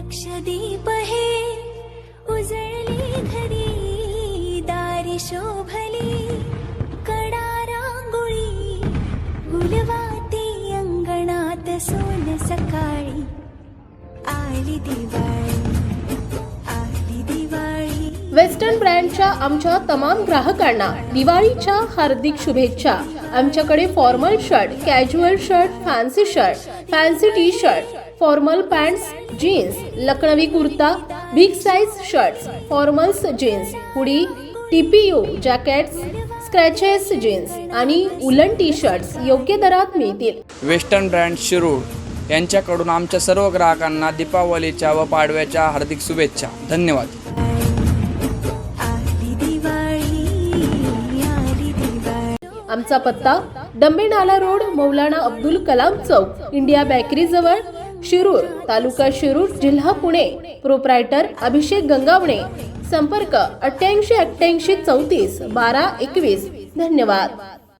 लक्षदीप हे उजळली घरी दारी शोभली कडा रांगोळी गुलवाती अंगणात सोन सकाळी आली दिवाळी आली दिवाळी. वेस्टर्न ब्रँडच्या आमच्या तमाम ग्राहकांना दिवाळीच्या हार्दिक शुभेच्छा. आमच्याकडे formal shirt casual shirt fancy shirt fancy T shirt formal pants jeans Lucknowi kurta big size shirts formals jeans hoodie TPU jackets scratches jeans आणि उलन टी शर्ट्स योग्य दरात मिळतील. वेस्टर्न ब्रँड शिरूर यांच्याकडून आमच्या सर्व ग्राहकांना दीपावलीच्या व पाडव्याच्या हार्दिक शुभेच्छा. धन्यवाद. आमचा पत्ता Dumbe Nala road Maulana Abdul Kalam Chowk India bakery जवळ शिरूर तालुका शिरूर जिल्हा पुणे. प्रोप्रायटर अभिषेक गंगावणे. संपर्क अठ्ठ्याऐंशी अठ्ठ्याऐंशी चौतीस बारा एकवीस. धन्यवाद.